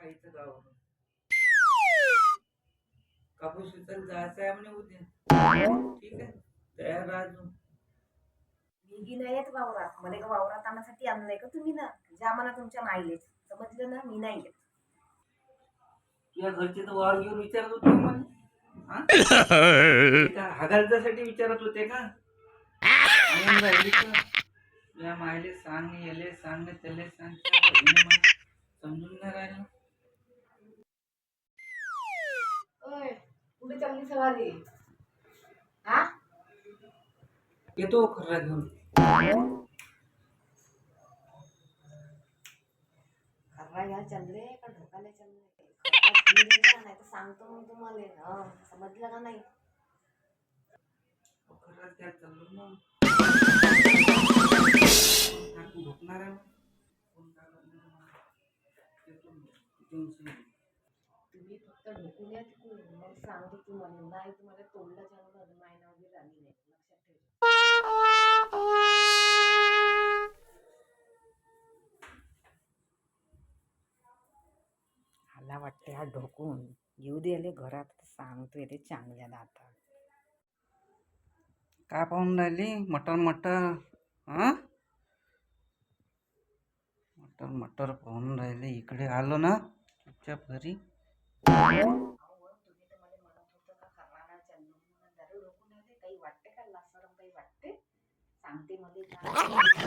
खायचं गावाकडून कापूस विचार जायचं आहे म्हणे उद्या. ठीक आहे. तयार राहतो मी गी नाही येत वावरात. मला का वावरात आणण्यासाठी आणलंय का तुम्ही ना? जा म्हणा तुमच्या माईलेच समजलं ना? मी नाही येत. तुझ्या घरचे तर वावर घेऊन विचारत होते मला हा? का हगालच्यासाठी विचारत होते का? तुझ्या मायले सांग येले सांग त्याले सांग. मला समजून नाही राहिलं. कुठे चालली सवारी हा येतो खर्रा घेऊन खर्रा घ्या चंद्रे का ढोकाले चंद्रे नाही तर सांगतो मग तुम्हाला हं, समजलं का नाही खर्रा त्या चाललो मग काकू झोपणार आहे मग. फोन. येतो मग. टेन्शन नाही. तर फक्त ढोकून या तिकडून मग तू मला नाही तुम्हाला तोडलं चांगलं मायना वगैरे आली नाही. लक्षात ठेव. मला वाटते हा ढोकून. येऊ दे घरात सांगतोय ते चांगल्या आता का पाहून राहिली? मटर मटर हा? मटर मटर पाहून राहिले. इकडे आलो ना चुपचाप घरी. सांगते मला.